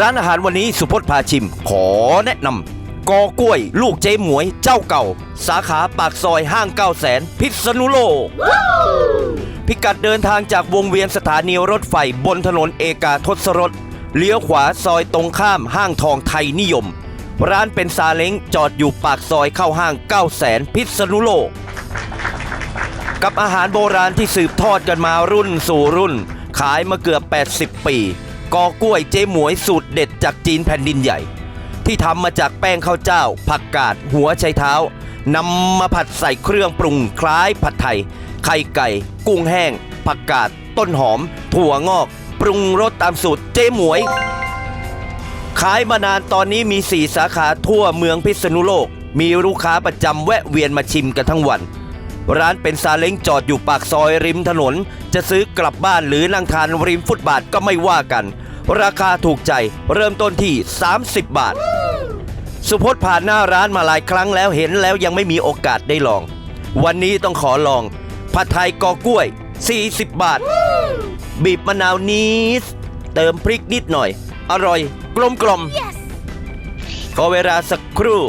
ร้านอาหารวันนี้สุพจน์พาชิม ขอแนะนำกอกล้วย ลูกเจ๊หมวยเจ้าเก่า สาขาปากซอยห้างเก้าแสนพิษณุโลก พิกัดเดินทางจากวงเวียนสถานีรถไฟบนถนนเอกาทศรสเลี้ยวขวาซอยตรงข้ามห้างทองไทยนิยม ร้านเป็นซาเล้งจอดอยู่ปากซอยเข้าห้าง9 0 0แสนพิษณุโลก กับอาหารโบราณที่สืบทอดกันมารุ่นสู่รุ่น ขายมาเกือบ 80 ปี กอกล้วยเจ๊หมวยสูตรเด็ดจากจีนแผ่นดินใหญ่ ที่ทำมาจากแป้งข้าวเจ้า ผักกาด หัวไชเท้านำมาผัดใส่เครื่องปรุงคล้ายผัดไทย ไข่ไก่ กุ้งแห้ง ผักกาด ต้นหอม ถั่วงอก ปรุงรสตามสูตรเจ๊หมวย ขายมานานตอนนี้มี 4 สาขาทั่วเมืองพิษณุโลก มีลูกค้าประจำแวะเวียนมาชิมกันทั้งวัน ร้านเป็นซาเล้งจอดอยู่ปากซอยริมถนน จะซื้อกลับบ้านหรือนั่งทานริมฟุตบาทก็ไม่ว่ากัน ราคาถูกใจเริ่มต้นที่ 30 บาท สุพจน์ผ่านหน้าร้านมาหลายครั้งแล้วเห็นแล้วยังไม่มีโอกาสได้ลอง วันนี้ต้องขอลองผัดไทยกอกล้วย 40 บาท บีบมะนาวนิดเติมพริกนิดหน่อย อร่อย กลมกลมขอเวลาสักครู่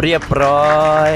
เรียบร้อย